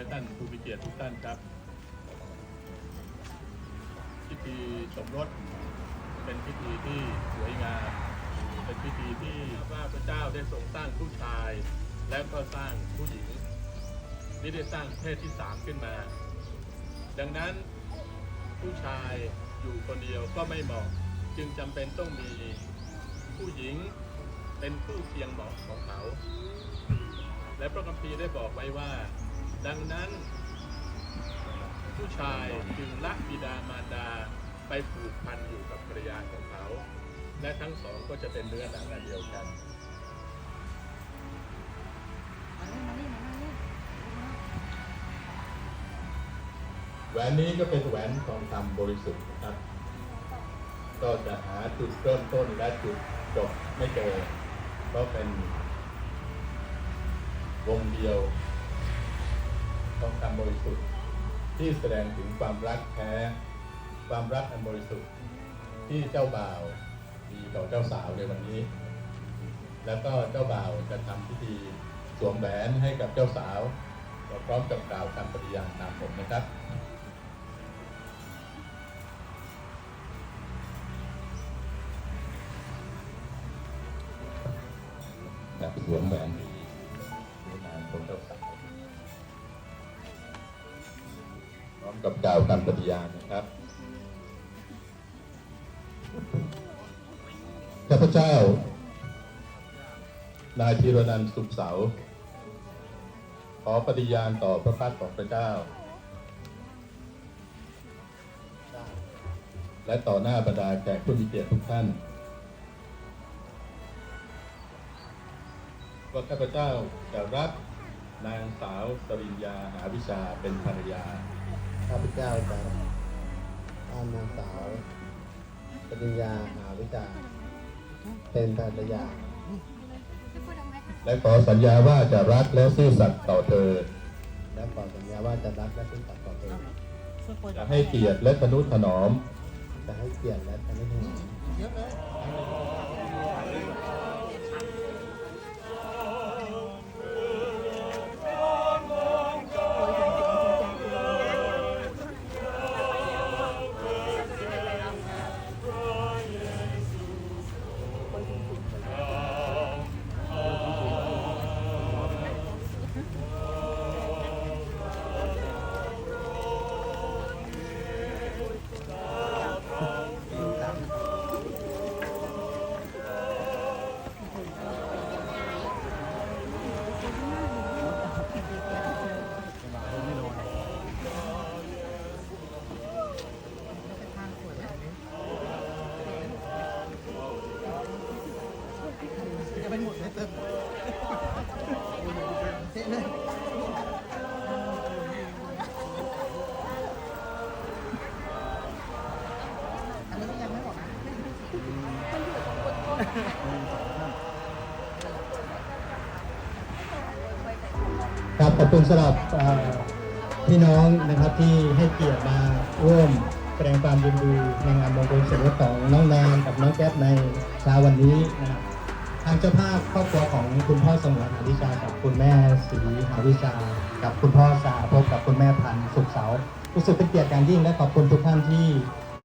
และท่านผู้มีเกียรติทุกท่านครับพิธีสมรสเป็นพิธีที่สวยงามเป็นพิธีที่ว่าพระเจ้าได้ทรงสร้างผู้ชาย และก็สร้างผู้หญิงนี่ได้สร้างเพศที่สามขึ้นมา ดังนั้นผู้ชายอยู่คนเดียวก็ไม่เหมาะ จึงจำเป็นต้องมีผู้หญิงเป็นผู้เคียงเหมาะของเขา และพระคัมภีร์ได้บอกไว้ว่า ดังนั้น ผู้ชายจึงละบิดามารดาไปผูกพันอยู่กับภรรยาของเขา และทั้งสองก็จะเป็นเนื้อหนังอันเดียวกันแหวนนี้ก็เป็นแหวนทองคำบริสุทธิ์นะครับ ก็จะหาจุดเริ่มต้นและจุดจบไม่เจอเพราะเป็นวงเดียว ทองคำบริสุทธิ์ ที่แสดงถึงความรักแท้ ความรักอันบริสุทธิ์ ที่เจ้าบ่าวมีต่อเจ้าสาวในวันนี้ แล้วก็เจ้าบ่าวจะทำพิธีสวมแหวนให้กับเจ้าสาวพร้อมกับกล่าวคำปฏิญาณตามผมนะครับแบบสวมแหวน กับกล่าวคำปฏิญาณนะครับข้าพเจ้า นายธีรนันท์สุขเสา ขอปฏิญาณต่อพระพักตร์ของพระเจ้า และต่อหน้าบรรดาแขกผู้มีเกียรติทุกท่าน ว่าข้าพเจ้าจะรับนางสาวสริญญาหาวิชาเป็นภรรยา ข้าพเจ้าจะตามนางสาวปริญญาหาวิจาเป็นภรรยา และขอสัญญาว่าจะรักและซื่อสัตย์ต่อเธอ และขอสัญญาว่าจะรักและซื่อสัตย์ต่อเธอ จะให้เกียรติและทนุถนอม จะให้เกียรติและทนุถนอม ป็นหมดเลยเต็มเลยครับขอบคุณสำหรับพี่น้องนะครับที่ให้เกียรติมาร่วมแสดงความยินดีในงานมงคลสมรสของน้องแนนกับน้องแก๊ปในเช้าวันนี้นะครับ ทางเจ้าภาพครอบครัวของคุณพ่อสมรหาวิชากับคุณแม่ศรีหาวิชา กับคุณพ่อสาพบกับคุณแม่พันธ์สุขเสารู้สึกเป็นเกียรติอย่างยิ่งและขอบคุณทุกท่านที่